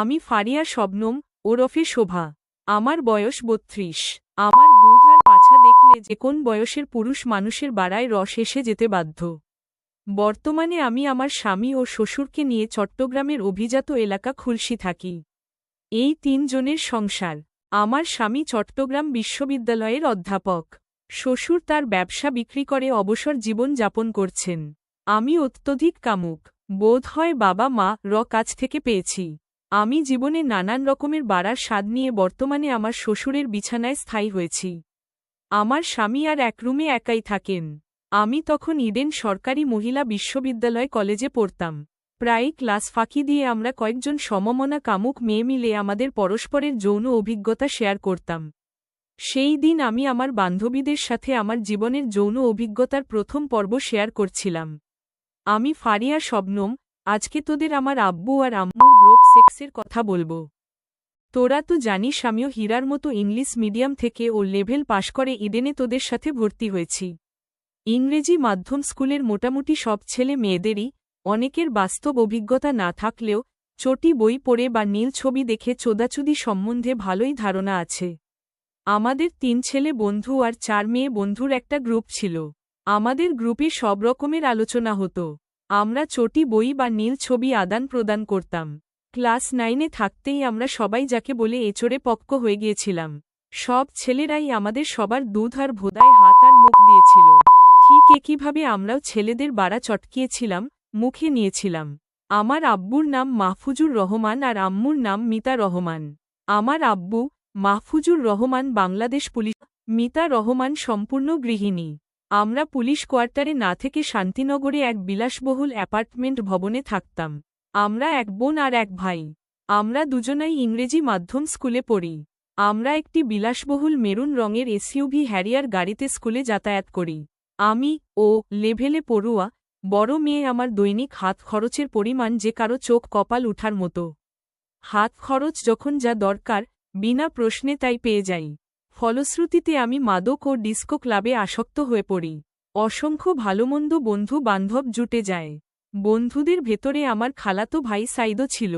আমি ফারিয়া শবনম, ওরফে শোভা। আমার বয়স বত্রিশ। আমার দুধ আর পাছা দেখলে যে কোন বয়সের পুরুষ মানুষের বাড়ায় রস এসে যেতে বাধ্য। বর্তমানে আমি আমার স্বামী ও শ্বশুরকে নিয়ে চট্টগ্রামের অভিজাত এলাকা খুলসি থাকি। এই তিনজনের সংসার। আমার স্বামী চট্টগ্রাম বিশ্ববিদ্যালয়ের অধ্যাপক। শ্বশুর তার ব্যবসা বিক্রি করে অবসর জীবন যাপন করছেন। আমি অত্যধিক কামুক। বোধ হয় বাবা মা র কাছ থেকে পেয়েছি। আমি জীবনে নানান রকমের বাড়ার স্বাদ নিয়ে বর্তমানে আমার শ্বশুরের বিছানায় স্থায়ী হয়েছি। আমার স্বামী আর এক রুমে একাই থাকেন। আমি তখন ইডেন সরকারি মহিলা বিশ্ববিদ্যালয় কলেজে পড়তাম। প্রায় ক্লাস ফাঁকি দিয়ে আমরা কয়েকজন সমমনা কামুক মেয়ে মিলে আমাদের পরস্পরের যৌন অভিজ্ঞতা শেয়ার করতাম। সেই দিন আমি আমার বান্ধবীদের সাথে আমার জীবনের যৌন অভিজ্ঞতার প্রথম পর্ব শেয়ার করছিলাম। আমি ফারিয়া শবনম, আজকে তোদের আমার আব্বু আর সেক্সের কথা বলব। তোরা তো জানিস আমিও হীরার মতো ইংলিশ মিডিয়াম থেকে ও লেভেল পাশ করে ইডেনে তোদের সাথে ভর্তি হয়েছি। ইংরেজি মাধ্যম স্কুলের মোটামুটি সব ছেলে মেয়েদেরই অনেকের বাস্তব অভিজ্ঞতা না থাকলেও চটি বই পড়ে বা নীল ছবি দেখে চোদাচুদি সম্বন্ধে ভালোই ধারণা আছে। আমাদের তিন ছেলে বন্ধু আর চার মেয়ে বন্ধুর একটা গ্রুপ ছিল। আমাদের গ্রুপে সব রকমের আলোচনা হতো। আমরা চটি বই বা নীল ছবি আদান প্রদান করতাম। ক্লাস নাইনে থাকতেই আমরা সবাই যাকে বলে এচড়ে পক্ক হয়ে গিয়েছিলাম। সব ছেলেরাই আমাদের সবার দুধ আর ভোদায় হাত আর মুখ দিয়েছিল। ঠিক একইভাবে আমরাও ছেলেদের বাড়া চটকিয়েছিলাম, মুখে নিয়েছিলাম। আমার আব্বুর নাম মাহফুজুর রহমান আর আম্মুর নাম মিতা রহমান। আমার আব্বু, মাহফুজুর রহমান বাংলাদেশ পুলিশ, মিতা রহমান সম্পূর্ণ গৃহিণী। আমরা পুলিশ কোয়ার্টারে না থেকে শান্তিনগরে এক বিলাসবহুল অ্যাপার্টমেন্ট ভবনে থাকতাম। আমরা এক বোন আর এক ভাই। আমরা দুজনাই ইংরেজি মাধ্যম স্কুলে পড়ি। আমরা একটি বিলাসবহুল মেরুন রঙের এসইউভি হ্যারিয়ার গাড়িতে স্কুলে যাতায়াত করি। আমি ও লেভেলে পড়ুয়া, বড় মেয়ে আমার দৈনিক হাত খরচের পরিমাণ যে কারও চোখ কপাল উঠার মতো। হাত খরচ যখন যা দরকার, বিনা প্রশ্নে তাই পেয়ে যাই। ফলশ্রুতিতে আমি মাদক ও ডিস্কো ক্লাবে আসক্ত হয়ে পড়ি। অসংখ্য ভালোমন্দ বন্ধু বান্ধব জুটে যায়। বন্ধুদের ভেতরে আমার খালাতো ভাই সাইদও ছিল।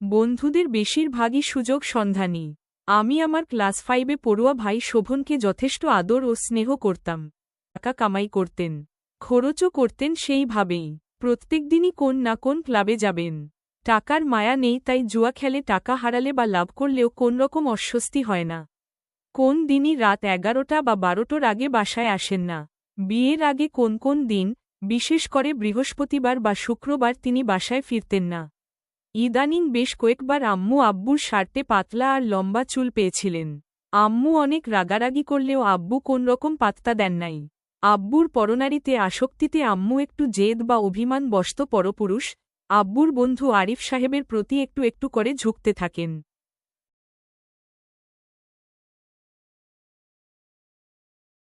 বন্ধুদের বেশিরভাগই সুযোগ সন্ধানী। আমি আমার ক্লাস ফাইভে পড়ুয়া ভাই শোভনকে যথেষ্ট আদর ও স্নেহ করতাম। টাকা কামাই করতেন, খরচও করতেন সেইভাবেই। প্রত্যেক দিনই কোন না কোন ক্লাবে যাবেন। টাকার মায়া নেই তাই জুয়া খেলে টাকা হারালে বা লাভ করলেও কোন রকম অস্বস্তি হয় না। কোন দিনই রাত এগারোটা বা বারোটোর আগে বাসায় আসেন না। বিয়ের আগে কোন কোন দিন বিশেষ করে বৃহস্পতিবার বা শুক্রবার তিনি বাসায় ফিরতেন না। ইদানিং বেশ কয়েকবার আম্মু আব্বুর শার্টে পাতলা আর লম্বা চুল পেয়েছিলেন। আম্মু অনেক রাগারাগি করলেও আব্বু কোন রকম পাত্তা দেন নাই। আব্বুর পরনারীতে আসক্তিতে আম্মু একটু জেদ বা অভিমান বস্ত পরপুরুষ, আব্বুর বন্ধু আরিফ সাহেবের প্রতি একটু একটু করে ঝুঁকতে থাকেন।